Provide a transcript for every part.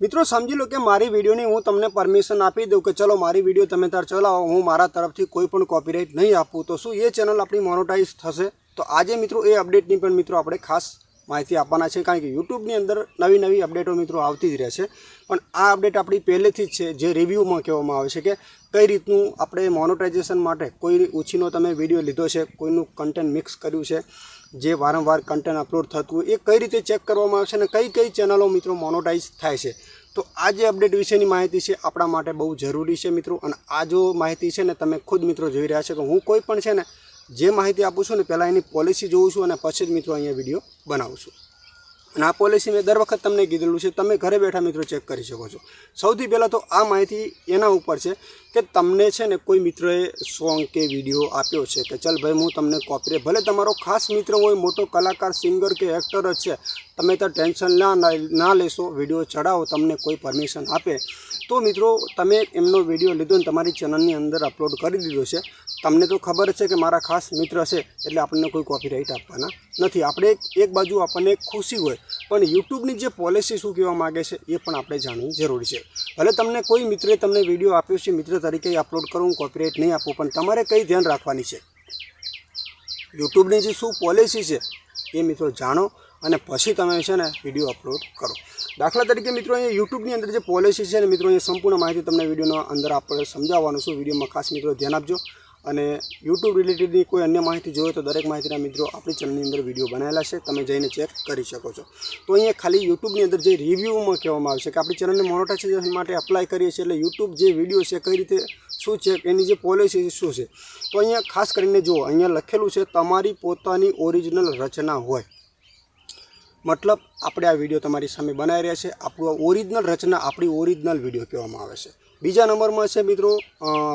મિત્રો, સમજી લો કે મારી વિડીયોની હું તમને પરમિશન આપી દઉં કે ચલો, મારી વીડિયો તમે તાર ચલાવો, હું મારા તરફથી કોઈ પણ કોપીરાઇટ નહીં આપું, તો શું એ ચેનલ આપણી મોનોટાઈઝ થશે? તો આજે મિત્રો, એ અપડેટની પણ મિત્રો, આપણે ખાસ માહિતી આપવાના છે, કારણ કે યુટ્યુબની અંદર નવી નવી અપડેટો મિત્રો આવતી જ રહેશે પણ આ અપડેટ આપણી પહેલેથી જ છે, જે રિવ્યૂમાં કહેવામાં આવે છે કે કઈ રીતનું આપણે મોનોટાઇઝેશન માટે કોઈ ઓછીનો તમે વીડિયો લીધો છે, કોઈનું કન્ટેન્ટ મિક્સ કર્યું છે, જે વારંવાર કન્ટેન્ટ અપલોડ થતું એ કઈ રીતે ચેક કરવામાં આવે છે અને કઈ કઈ ચેનલો મિત્રો મોનોટાઈઝ થાય છે. તો આ જે અપડેટ વિશેની માહિતી છે, આપણા માટે બહુ જરૂરી છે મિત્રો. અને આ જો માહિતી છે ને તમે ખુદ મિત્રો જોઈ રહ્યા છો કે હું કોઈ પણ છે ને જે માહિતી આપું છું ને પહેલાં એની પોલિસી જોઉં છું અને પછી જ મિત્રો અહીંયા વીડિયો બનાવું છું. અને આ પોલિસી મેં દર વખત તમને કીધેલું છે, તમે ઘરે બેઠા મિત્રો ચેક કરી શકો છો. સૌથી પહેલાં તો આ માહિતી એના ઉપર છે કે તમને છે ને કોઈ મિત્રએ સોંગ કે વીડિયો આપ્યો છે કે ચાલ ભાઈ હું તમને કોપીરે ભલે તમારો ખાસ મિત્ર હોય, મોટો કલાકાર સિંગર કે એક્ટર જ છે, તમે તો ટેન્શન ના ના લેશો વીડિયો ચડાવો, તમને કોઈ પરમિશન આપે. તો મિત્રો તમે એમનો વીડિયો લીધો ને તમારી ચેનલની અંદર અપલોડ કરી દીધો છે. તમને તો ખબર છે કે મારા ખાસ મિત્ર છે એટલે આપણને કોઈ કોપીરાઇટ આપવાના નથી. આપણે એક બાજુ આપણને ખુશી હોય, પણ યુટ્યુબની જે પોલિસી શું કહેવા માગે છે એ પણ આપણે જાણવી જરૂરી છે. ભલે તમને કોઈ મિત્રે તમને વીડિયો આપ્યો છે, મિત્ર તરીકે અપલોડ કરું કોપીરાઇટ નહીં આપું, પણ તમારે કઈ ધ્યાન રાખવાની છે? યુટ્યુબની જે શું પોલિસી છે એ મિત્રો જાણો અને પછી તમે છે ને વીડિયો અપલોડ કરો. દાખલા તરીકે મિત્રો અહીંયા યુટ્યુબની અંદર જે પોલિસી છે ને મિત્રો અહીંયા સંપૂર્ણ માહિતી તમને વિડીયોના અંદર આપણે સમજાવવાનું છું. વિડીયોમાં ખાસ મિત્રો ધ્યાન આપજો. અને યુટ્યુબ રિલેટેડની કોઈ અન્ય માહિતી જોઈએ તો દરેક માહિતીના મિત્રો આપણી ચેનલની અંદર વીડિયો બનાવેલા છે. તમે જઈને ચેક કરી શકો છો. તો અહીંયા ખાલી યુટ્યુબની અંદર જે રિવ્યૂમાં કહેવામાં આવે છે કે આપણી ચેનલને મોનોટાઇઝેશન માટે અપ્લાય કરીએ છીએ એટલે યુટ્યુબ જે વીડિયો છે, કઈ રીતે શું છે, એની જે પોલિસી શું છે. તો અહીંયા ખાસ કરીને જુઓ, અહીંયા લખેલું છે, તમારી પોતાની ઓરિજિનલ રચના હોય. મતલબ આપણે આ વીડિયો તમારી સામે બનાવી રહ્યા છે. આપણું ઓરિજિનલ રચના આપણી ઓરિજિનલ વીડિયો કહેવામાં આવે છે. બીજા નંબરમાં છે મિત્રો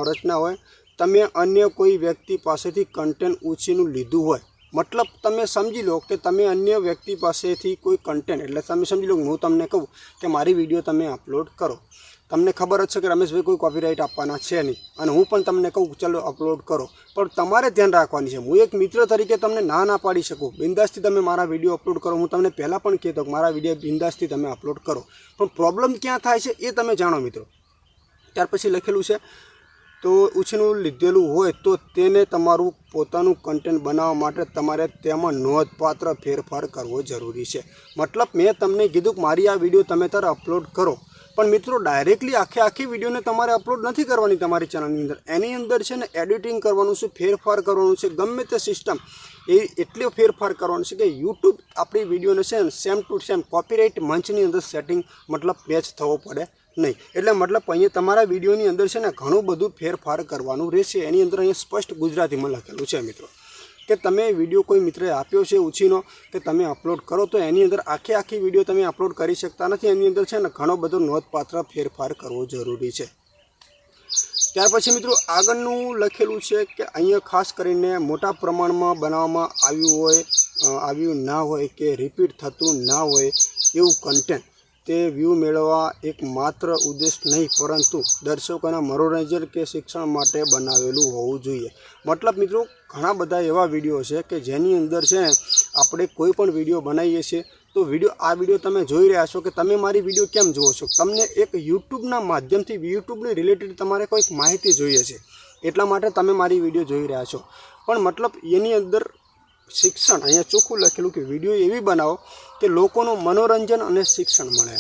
રચના હોય. તમે અન્ય કોઈ વ્યક્તિ પાસેથી કન્ટેન્ટ ઉછીનું લીધું હોય, મતલબ તમે સમજી લો કે તમે અન્ય વ્યક્તિ પાસેથી કોઈ કન્ટેન્ટ એટલે તમે સમજી લો હું તમને કહું કે મારી વીડિયો તમે અપલોડ કરો. તમને ખબર જ છે કે રમેશભાઈ કોઈ કોપીરાઇટ આપવાના છે નહીં, અને હું પણ તમને કહું, ચલો અપલોડ કરો. પણ તમારે ધ્યાન રાખવાની છે. હું એક મિત્ર તરીકે તમને ના ના પાડી શકું. બિંદાસથી તમે મારા વીડિયો અપલોડ કરો. હું તમને પહેલાં પણ કહેતો કે મારા વીડિયો બિંદાસથી તમે અપલોડ કરો. પણ પ્રોબ્લેમ ક્યાં થાય છે એ તમે જાણો, મિત્રો. ત્યાર પછી લખેલું છે તો ઉછીનું લીધેલું હોય તો તેને તમારું પોતાનું કન્ટેન્ટ બનાવવા માટે તમારે તેમાં નોંધપાત્ર ફેરફાર કરવો જરૂરી છે. મતલબ મેં તમને કીધું કે મારી આ વીડિયો તમે તારે અપલોડ કરો. પણ મિત્રો ડાયરેક્ટલી આખે આખી વિડીયોને તમારે અપલોડ નથી કરવાની તમારી ચેનલની અંદર. એની અંદર છે ને એડિટિંગ કરવાનું છે, ફેરફાર કરવાનું છે. ગમે તે સિસ્ટમ એ એટલો ફેરફાર કરવાનો છે કે યુટ્યુબ આપણી વિડીયોને છે સેમ ટુ સેમ કોપીરાઇટ મંચની અંદર સેટિંગ મતલબ પેચ થવો પડે. નહીં. એટલે મતલબ અહીંયા તમારા વિડીયોની અંદર છે ને ઘણું બધું ફેરફાર કરવાનું રહેશે. એની અંદર અહીંયા સ્પષ્ટ ગુજરાતીમાં લખેલું છે મિત્રો. કે તમે વીડિયો કોઈ મિત્રે આપ્યો છે ઉછીનો, કે તમે અપલોડ કરો, તો એની અંદર આખી આખી વીડિયો તમે અપલોડ કરી શકતા નથી. એની અંદર છે ને ઘણો બધો નોંધપાત્ર ફેરફાર કરવો જરૂરી છે. ત્યાર પછી મિત્રો આગળનું લખેલું છે કે અહીંયા ખાસ કરીને મોટા પ્રમાણમાં બનાવવામાં આવ્યું હોય આવ્યું ના હોય કે રિપીટ થતું ના હોય એવું કન્ટેન્ટ તે વ્યૂ મેળવવા એક માત્ર ઉદ્દેશ નહીં, પરંતુ દર્શકોના મનોરંજન કે શિક્ષણ માટે બનાવેલું હોવું જોઈએ. મતલબ મિત્રો, ઘણા બધા એવા વીડિયો છે કે જેની અંદર છે આપણે કોઈ પણ વીડિયો બનાવીએ છીએ, તો વીડિયો, આ વીડિયો તમે જોઈ રહ્યા છો કે તમે મારી વીડિયો કેમ જુઓ છો? તમને એક યુટ્યુબના માધ્યમથી યુટ્યુબની રિલેટેડ તમારે કોઈક માહિતી જોઈએ છે. એટલા માટે તમે મારી વીડિયો જોઈ રહ્યા છો. પણ મતલબ એની અંદર શિક્ષણ. અહીંયા ચોખ્ખું લખેલું કે વીડિયો એવી બનાવો કે લોકોનું મનોરંજન અને શિક્ષણ મળે.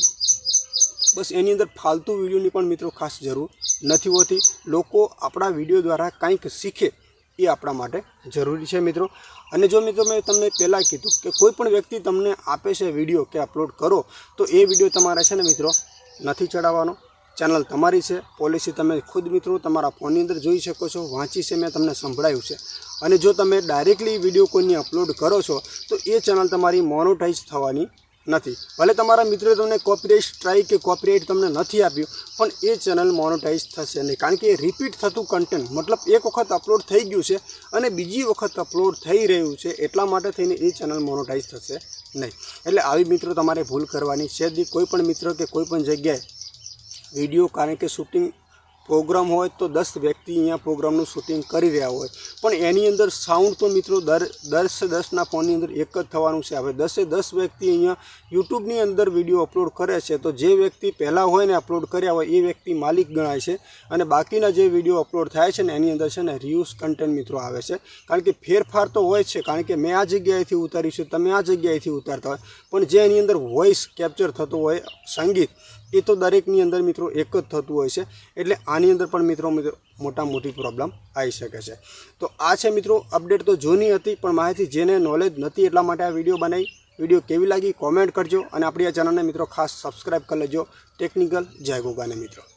બસ એની અંદર ફાલતુ વિડીયોની પણ મિત્રો ખાસ જરૂર નથી હોતી. લોકો આપણા વીડિયો દ્વારા કંઈક શીખે એ આપણા માટે જરૂરી છે મિત્રો. અને જો મિત્રો મેં તમને પહેલાં કીધું કે કોઈ પણ વ્યક્તિ તમને આપે છે વીડિયો કે અપલોડ કરો, તો એ વીડિયો તમારે છે ને મિત્રો નથી ચડાવવાનો. ચેનલ તમારી છે. પોલિસી તમે ખુદ મિત્રો તમારા ફોનની અંદર જોઈ શકો છો. વાંચી છે, મેં તમને સંભળાયું છે. અને જો તમે ડાયરેક્ટલી વીડિયો કોઈની અપલોડ કરો છો, તો એ ચેનલ તમારી મોનોટાઈઝ થવાની નથી. ભલે તમારા મિત્રોએ તમને કોપીરાઇટ સ્ટ્રાઇક કે કોપીરાઇટ તમને નથી આપ્યું, પણ એ ચેનલ મોનોટાઈઝ થશે નહીં. કારણ કે રિપીટ થતું કન્ટેન્ટ મતલબ એક વખત અપલોડ થઈ ગયું છે અને બીજી વખત અપલોડ થઈ રહ્યું છે, એટલા માટે થઈને એ ચેનલ મોનોટાઈઝ થશે નહીં. એટલે આવી મિત્રો તમારે ભૂલ કરવાની છે કોઈ પણ મિત્ર કે કોઈ પણ જગ્યાએ વીડિયો કારણ કે શૂટિંગ પ્રોગ્રામ હોય તો દસ વ્યક્તિ અહીંયા પ્રોગ્રામનું શૂટિંગ કરી રહ્યા હોય. પણ એની અંદર સાઉન્ડ તો મિત્રો દર દસ દસના ફોનની અંદર એક જ થવાનું છે. હવે દસે દસ વ્યક્તિ અહીંયા યુટ્યુબની અંદર વીડિયો અપલોડ કરે છે, તો જે વ્યક્તિ પહેલાં હોય ને અપલોડ કર્યા હોય, એ વ્યક્તિ માલિક ગણાય છે. અને બાકીના જે વીડિયો અપલોડ થાય છે ને, એની અંદર છે ને રિયુઝ કન્ટેન્ટ મિત્રો આવે છે. કારણ કે ફેરફાર તો હોય છે. કારણ કે મેં આ જગ્યાએથી ઉતાર્યું છે, તમે આ જગ્યાએથી ઉતારતા હોય. પણ જે એની અંદર વોઇસ કેપ્ચર થતું હોય સંગીત એ તો દરેકની અંદર મિત્રો એક જ થતું હોય છે. એટલે આની અંદર પણ મિત્રો મિત્રો મોટા મોટી પ્રોબ્લેમ આવી શકે છે. તો આ છે મિત્રો અપડેટ તો જૂની હતી, પણ માહિતી જેને નોલેજ નથી એટલા માટે આ વીડિયો બનાવી. વીડિયો કેવી લાગી કોમેન્ટ કરજો અને આપણી આ ચેનલને મિત્રો ખાસ સબસ્ક્રાઈબ કરી લેજો. ટેકનિકલ જય ગોગાને મિત્રો.